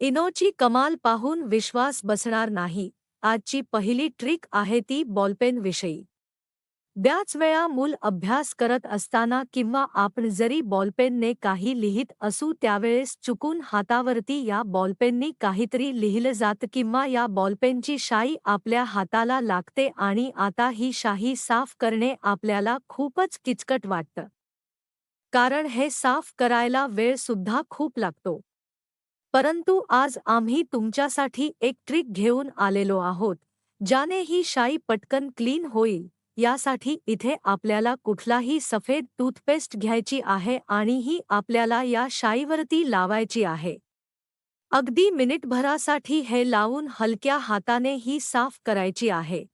इनोची कमाल पाहून विश्वास बसणार नाही. आजची पहिली ट्रिक आहे ती बॉलपेनविषयी त्याच बऱ्याच वेळा मूल अभ्यास करत असताना किंवा आपण जरी बॉलपेनने काही लिहित असू त्यावेळेस चुकून हातावरती या बॉलपेननी काहीतरी लिहिलं जातं किंवा या बॉलपेनची शाई आपल्या हाताला लागते आणि आता ही शाही साफ करणे आपल्याला खूपच किचकट वाटतं. कारण हे साफ करायला वेळ सुद्धा खूप लागतो. परंतु आज आम्ही तुमच्यासाठी एक ट्रिक घेऊन आलेलो आहोत ज्याने ही शाई पटकन क्लीन होईल यासाठी इथे आपल्याला कुठलाही सफेद टूथपेस्ट घ्यायची आहे आणि ही आपल्याला या शाईवरती लावायची आहे. अगदी मिनिटभरासाठी हे लावून हलक्या हाताने ही साफ करायची आहे.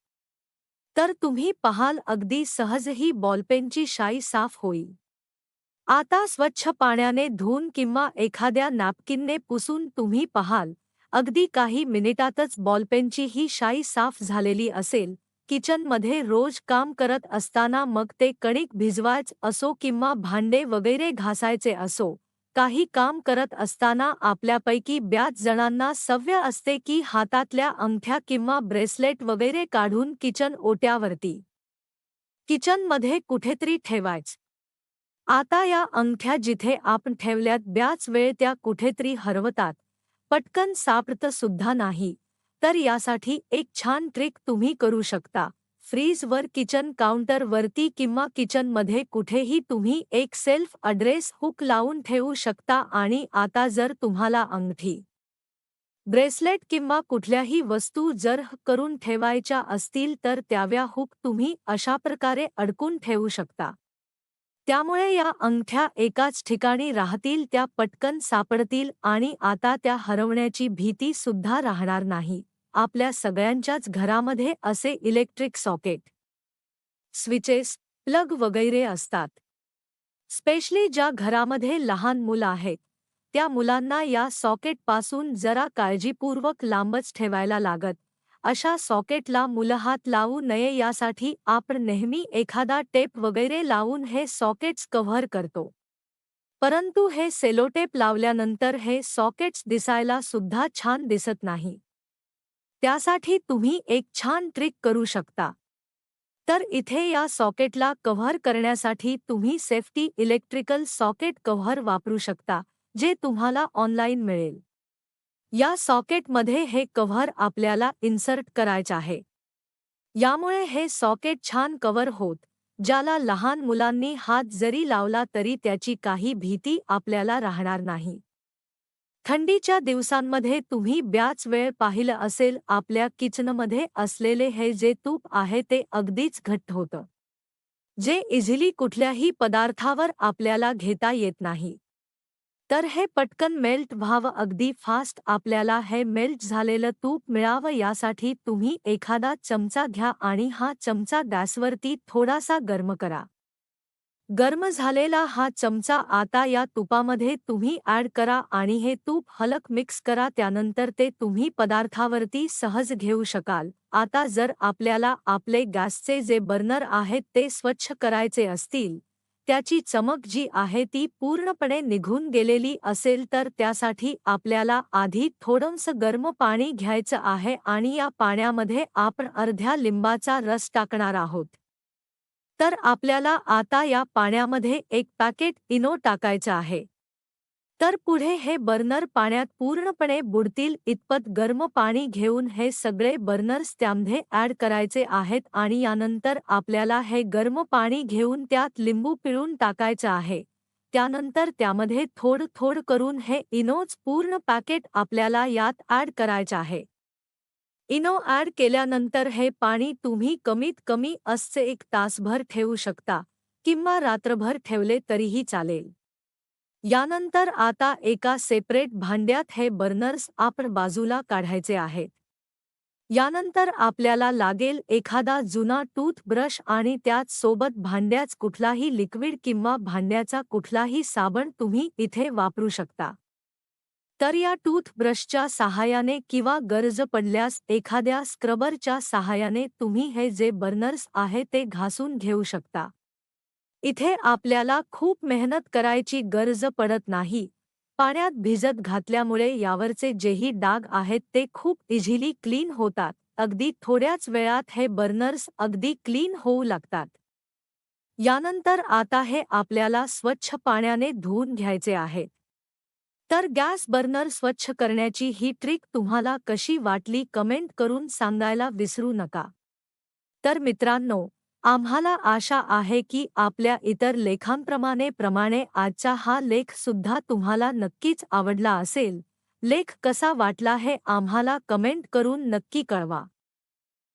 तर तुम्ही पाहाल अगदी सहजही बॉलपेनची शाई साफ होईल. आता स्वच्छ पाण्याने धुवून किंवा एखाद्या नॅपकिनने पुसून तुम्ही पाहाल. अगदी काही मिनिटातच बॉलपेनची ही शाई साफ झालेली असेल. किचनमध्ये रोज काम करत असताना मग ते कणिक भिजवायच असो किंवा भांडे वगैरे घासायचे असो. काही काम करत असताना आपल्यापैकी ब्याच जणांना सव्य असते की हातातल्या अंगठ्या किंवा ब्रेसलेट वगैरे काढून किचन ओट्यावरती. किचनमध्ये कुठेतरी ठेवायच. आता या अंगठ्या जिथे आपण ठेवल्यात ब्याच वेळ त्या कुठेतरी हरवतात. पटकन सापडत सुद्धा नाही. तर यासाठी एक छान ट्रिक तुम्ही करू शकता. फ्रीजवर किचन काउंटरवरती किंवा किचनमध्ये कुठेही तुम्ही एक सेल्फ अड्रेस हुक लावून ठेवू शकता आणि आता जर तुम्हाला अंगठी ब्रेसलेट किंवा कुठल्याही वस्तू जर करून ठेवायच्या असतील तर त्याव्या हुक तुम्ही अशा प्रकारे अडकून ठेवू शकता. त्यामुळे या अंगठ्या एकाच ठिकाणी राहतील त्या पटकन सापडतील आणि आता त्या हरवण्याची भीती सुद्धा राहणार नाही. आपल्या सगळ्यांच्याच घरामध्ये असे इलेक्ट्रिक सॉकेट स्विचेस प्लग वगैरे असतात. स्पेशली ज्या घरामध्ये लहान मुलं आहेत त्या मुलांना या सॉकेटपासून जरा काळजीपूर्वक लांबच ठेवायला लागत. अशा सॉकेटला मुलं हात लावू नये यासाठी आपण नेहमी एखादा टेप वगैरे लावून हे सॉकेट्स कव्हर करतो. परंतु हे सेलोटेप लावल्यानंतर हे सॉकेट्स दिसायला सुद्धा छान दिसत नाही. त्यासाठी तुम्ही एक छान ट्रिक करू शकता. तर इथे या सॉकेटला कव्हर करण्यासाठी तुम्ही सेफ्टी इलेक्ट्रिकल सॉकेट कव्हर वापरू शकता जे तुम्हाला ऑनलाईन मिळेल. या सॉकेटमध्ये हे कव्हर आपल्याला इन्सर्ट करायचे आहे. यामुळे हे सॉकेट छान कव्हर होत ज्याला लहान मुलांनी हात जरी लावला तरी त्याची काही भीती आपल्याला राहणार नाही. थंडीच्या दिवसांमध्ये तुम्ही ब्याच वेळ पाहिलं असेल आपल्या किचनमध्ये असलेले हे जे तूप आहे ते अगदीच घट्ट होतं. जे इझिली कुठल्याही पदार्थावर आपल्याला घेता येत नाही. तर हे पटकन मेल्ट व्हावं अगदी फास्ट आपल्याला हे मेल्ट झालेलं तूप मिळावं यासाठी तुम्ही एखादा चमचा घ्या आणि हा चमचा गॅसवरती थोडासा गर्म करा. गर्म झालेला हा चमचा आता या तुपामध्ये तुम्ही ॲड करा आणि हे तूप हलक मिक्स करा त्यानंतर ते तुम्ही पदार्थावरती सहज घेऊ शकाल. आता जर आपल्याला आपले गॅसचे जे बर्नर आहेत ते स्वच्छ करायचे असतील त्याची चमक जी आहे ती पूर्णपणे निघून गेलेली असेल तर त्यासाठी आपल्याला आधी थोडंसं गरम पाणी घ्यायचं आहे आणि या पाण्यामध्ये आपण अर्ध्या लिंबाचा रस टाकणार आहोत. तर आपल्याला आता या पाण्यामध्ये एक पॅकेट इनो टाकायचं आहे. तर पुढे हे बर्नर पाण्यात पूर्णपणे बुडतील इतपत गर्म पाणी घेऊन हे सगळे बर्नर्स त्यामध्ये ॲड करायचे आहेत आणि यानंतर आपल्याला हे गर्म पाणी घेऊन त्यात लिंबू पिळून टाकायचं आहे. त्यानंतर त्यामध्ये थोड थोड करून हे इनोज पूर्ण पॅकेट आपल्याला यात ॲड करायचं आहे. इनो ॲड केल्यानंतर हे पाणी तुम्ही कमीत कमी असचे एक तासभर ठेवू शकता किंवा रात्रभर ठेवले तरीही चालेल. यानंतर आता एका सेपरेट भांड्यात हे बर्नर्स आपण बाजूला काढायचे आहेत. यानंतर आपल्याला लागेल एखादा जुना टूथब्रश आणि त्याच सोबत भांड्याच कुठलाही लिक्विड किंवा भांड्याचा कुठलाही साबण तुम्ही इथे वापरू शकता. तर या टूथब्रशच्या सहाय्याने किंवा गरज पडल्यास एखाद्या स्क्रबरच्या सहाय्याने तुम्ही हे जे बर्नर्स आहे ते घासून घेऊ शकता. इथे आपल्याला खूप मेहनत करायची गरज पडत नाही. पाण्यात भिजत घातल्यामुळे यावरचे जेही डाग आहेत ते खूप इझिली क्लीन होतात. अगदी थोड्याच वेळात हे बर्नर्स अगदी क्लीन होऊ लागतात. यानंतर आता हे आपल्याला स्वच्छ पाण्याने धुवून घ्यायचे आहेत तर गॅस बर्नर स्वच्छ करण्याची ही ट्रिक तुम्हाला कशी वाटली कमेंट करून सांगायला विसरू नका. तर मित्रांनो आम्हाला आशा आहे की आपल्या इतर लेखांप्रमाणे प्रमाणे आजचा हा लेख सुद्धा तुम्हाला नक्कीच आवडला असेल. लेख कसा वाटला हे आम्हाला कमेंट करून नक्की कळवा.